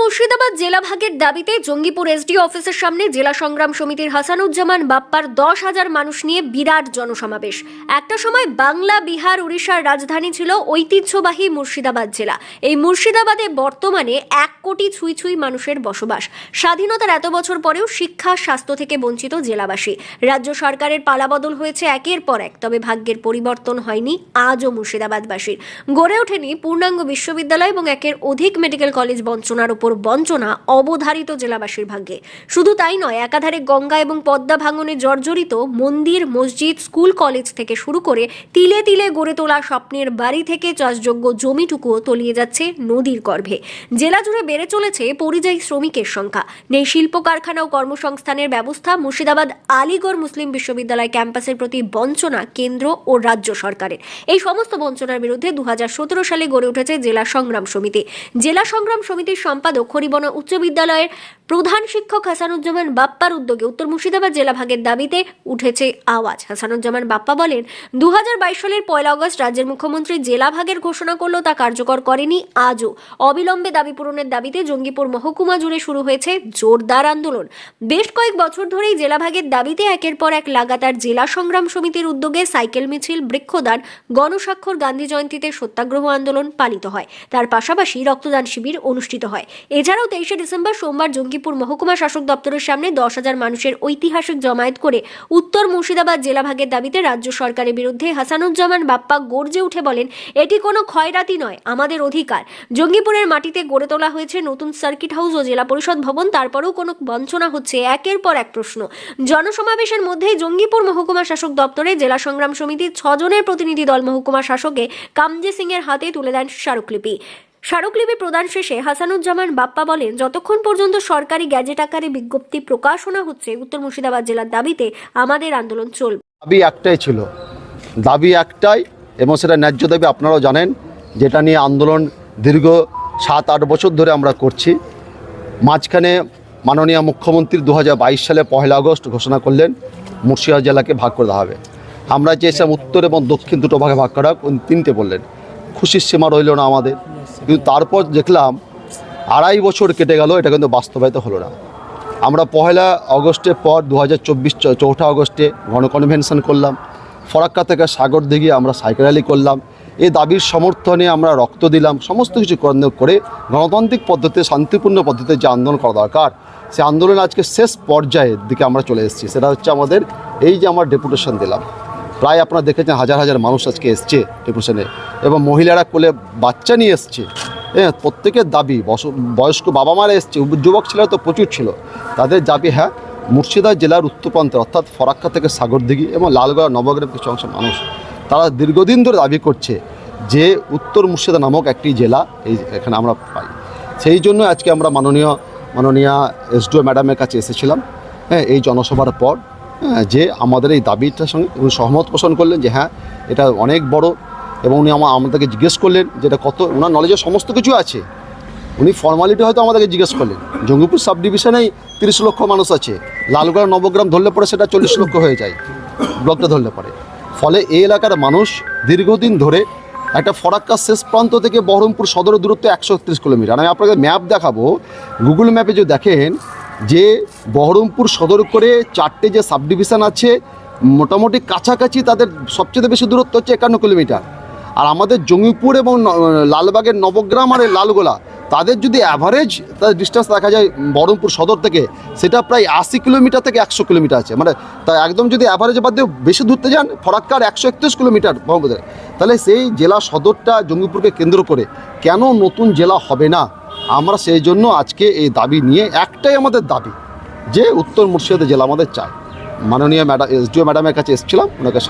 মুর্শিদাবাদ জেলা ভাগের দাবিতে জঙ্গিপুর এসডি অফিসের সামনে জেলা সংগ্রাম সমিতির হাসানুজ্জামান বাপ্পার দশ হাজার মানুষ নিয়ে বিরাট জনসমাবেশ। একটা সময় বাংলা, বিহার, উড়িষ্যার রাজধানী ছিল ঐতিহ্যবাহী মুর্শিদাবাদ জেলা। এই মুর্শিদাবাদে বর্তমানে এক কোটি ছুঁই ছুঁই মানুষের বসবাস। স্বাধীনতার এত বছর পরেও শিক্ষা, স্বাস্থ্য থেকে বঞ্চিত জেলাবাসী। রাজ্য সরকারের পালাবদল হয়েছে একের পর এক, তবে ভাগ্যের পরিবর্তন হয়নি আজও মুর্শিদাবাদবাসীর। গড়ে ওঠেনি পূর্ণাঙ্গ বিশ্ববিদ্যালয় এবং একের অধিক মেডিকেল কলেজ বঞ্চনার উপর বঞ্চনা অবধারিত জেলাবাসীর ভাগ্যে। শুধু তাই নয়, একাধারে গঙ্গা এবং পদ্মা ভাঙনে জর্জরিত মন্দির, মসজিদ, স্কুল, কলেজ থেকে শুরু করে তিলে তিলে গড়ে তোলা স্বপ্নের বাড়ি থেকে চাষযোগ্য জমিটুকুও তলিয়ে যাচ্ছে নদীর গর্ভে। জেলা জুড়ে বেড়ে চলেছে পরিযায়ী শ্রমিকের সংখ্যা। নেই শিল্প কারখানা ও কর্মসংস্থানের ব্যবস্থা, মুর্শিদাবাদ আলিগড় মুসলিম বিশ্ববিদ্যালয় ক্যাম্পাসের প্রতি বঞ্চনা কেন্দ্র ও রাজ্য সরকারের। এই সমস্ত বঞ্চনার বিরুদ্ধে দু হাজার সতেরো সালে গড়ে উঠেছে জেলা সংগ্রাম সমিতি। জেলা সংগ্রাম সমিতির সম্পাদক হরিবনা উচ্চ বিদ্যালয়ের প্রধান শিক্ষক হাসানুজ্জামান বাপ্পার উদ্যোগে উত্তর মুর্শিদাবাদ জেলা ভাগের দাবিতে উঠেছে আওয়াজ। হাসানুজ্জামান বাপ্পা বলেন, দুহাজার বাইশ সালের পয়লা অগস্ট রাজ্যের মুখ্যমন্ত্রী জেলা ভাগের ঘোষণা করলেও তা কার্যকর করেনি আজও। অবিলম্বে দাবি পূরণের দাবিতে জঙ্গিপুর মহকুমা জুড়ে শুরু হয়েছে জোরদার আন্দোলন। বেশ কয়েক বছর ধরেই জেলা ভাগের দাবিতে একের পর এক লাগাতার জেলা সংগ্রাম সমিতির উদ্যোগে সাইকেল, মিছিল, বৃক্ষদান, গণস্বাক্ষর, গান্ধী জয়ন্তীতে সত্যাগ্রহ আন্দোলন পালিত হয়। তার পাশাপাশি রক্তদান শিবির অনুষ্ঠিত হয়। এছাড়াও তেইশে ডিসেম্বর সোমবার জঙ্গিপুর মহকুমা শাসক দপ্তরের সামনে দশ হাজার মানুষের ঐতিহাসিক জমায়েত করে উত্তর মুর্শিদাবাদ জেলা ভাগের দাবিতে রাজ্য সরকারের বিরুদ্ধে হাসানুজ্জামান বাপ্পা গর্জে উঠে বলেন, এটি কোনো ক্ষয়রাতি নয়, আমাদের অধিকার। জঙ্গিপুরের মাটিতে গড়ে তোলা হয়েছে নতুন সার্কিট হাউস ও জেলা পরিষদ ভবন, তারপরেও কোনো বঞ্চনা হচ্ছে একের পর এক প্রশ্ন। জনসমাবেশের মধ্যেই জঙ্গিপুর মহকুমা শাসক দপ্তরে জেলা সংগ্রাম সমিতির ছজনের প্রতিনিধি দল মহকুমা শাসকে কামজে সিং এর হাতে তুলে দেন স্মারকলিপি। স্মারকলিপি প্রদান শেষে হাসানুজ্জামান বাপ্পা বলেন, যতক্ষণ পর্যন্ত সরকারি গ্যাজেট আকারে বিজ্ঞপ্তি প্রকাশনা হচ্ছে, উত্তর মুর্শিদাবাদ জেলার দাবিতে আমাদের আন্দোলন চলবে। দাবি একটাই ছিল। দাবি একটাই, এবং সেটা ন্যায্য দাবি আপনারাও জানেন, যেটা নিয়ে আন্দোলন দীর্ঘ সাত, আট বছর ধরে আমরা করছি। মাঝখানে মাননীয় মুখ্যমন্ত্রী দু হাজার বাইশ সালে পয়লা আগস্ট ঘোষণা করলেন, মুর্শিদাবাদ জেলাকে ভাগ করে দেওয়া হবে। আমরা চেয়েছিলাম উত্তর এবং দক্ষিণ দুটো ভাগে ভাগ করা তিনটে বললেন। খুশির সীমা রইল না আমাদের। কিন্তু তারপর দেখলাম আড়াই বছর কেটে গেল, এটা কিন্তু বাস্তবায়িত হলো না। আমরা পয়লা অগস্টের পর দু হাজার চব্বিশ চৌঠা আগস্টে গণকনভেনশন করলাম, ফরাক্কা থেকে সাগর দিঘি আমরা সাইকেল র্যালি করলাম। এই দাবির সমর্থনে আমরা রক্ত দিলাম, সমস্ত কিছু করে গণতান্ত্রিক পদ্ধতিতে, শান্তিপূর্ণ পদ্ধতিতে যে আন্দোলন করা দরকার, সে আন্দোলন আজকে শেষ পর্যায়ের দিকে আমরা চলে এসেছি। সেটা হচ্ছে আমাদের এই যে আমরা ডেপুটেশন দিলাম। প্রায় আপনারা দেখেছেন হাজার হাজার মানুষ আজকে এসছে ডেপুটেশনে এবং মহিলারা কোলে বাচ্চা নিয়ে এসছে। হ্যাঁ প্রত্যেকের দাবি বয়স্ক বাবা মারা এসছে, যুবক ছেলেরা তো প্রচুর ছিল। তাদের দাবি হ্যাঁ মুর্শিদাবাদ জেলার উত্তর প্রান্তে, অর্থাৎ ফরাক্কা থেকে সাগরদিঘি এবং লালগড় নবগ্রাম কিছু অংশের মানুষ, তারা দীর্ঘদিন ধরে দাবি করছে যে উত্তর মুর্শিদা নামক একটি জেলা এই এখানে আমরা পাই। সেই জন্য আজকে আমরা মাননীয় মাননীয় এসডিও ম্যাডামের কাছে এসেছিলাম। হ্যাঁ এই জনসভার পর যে আমাদের এই দাবিটার সঙ্গে উনি সহমত পোষণ করলেন যে হ্যাঁ এটা অনেক বড় এবং উনি আমা- আমাদেরকে জিজ্ঞেস করলেন যে এটা কত ওনার নলেজে সমস্ত কিছু আছে। উনি ফর্মালিটি হয়তো আমাদেরকে জিজ্ঞেস করলেন। জঙ্গিপুর সাব ডিভিশনেই তিরিশ লক্ষ মানুষ আছে। লালগড় নবগ্রাম ধরলে পরে সেটা চল্লিশ লক্ষ হয়ে যায়। ব্লকটা ধরলে পরে। ফলে এই এলাকার মানুষ দীর্ঘদিন ধরে একটা ফরাক্কা শেষ প্রান্ত থেকে বহরমপুর সদরের দূরত্ব একশো একত্রিশ কিলোমিটার। আমি আপনাকে ম্যাপ দেখাবো। গুগল ম্যাপে যদি দেখেন যে বহরমপুর সদর করে চারটে যে সাব ডিভিশন আছে, মোটামুটি কাছাকাছি তাদের সবচেয়ে বেশি দূরত্ব হচ্ছে একান্ন কিলোমিটার। আর আমাদের জঙ্গিপুর এবং লালবাগের নবগ্রাম আর লালগোলা, তাদের যদি অ্যাভারেজ তাদের ডিস্টেন্স দেখা যায় বহরমপুর সদর থেকে, সেটা প্রায় আশি কিলোমিটার থেকে একশো কিলোমিটার আছে। মানে তা একদম যদি অ্যাভারেজ বাদ দিয়ে বেশি দূরতে যান, ফরাক্কার একশো একত্রিশ কিলোমিটার বহরমপুর। তাহলে সেই জেলা সদরটা জঙ্গিপুরকে কেন্দ্র করে কেন নতুন জেলা হবে না? আমরা সেই জন্য আজকে এই দাবি নিয়ে একটাই আমাদের দাবি, যে উত্তর মুর্শিদাবাদ জেলা আমাদের চায়। মাননীয় ম্যাডাম এসডিও ম্যাডামের কাছে এসেছিলাম, ওনাকে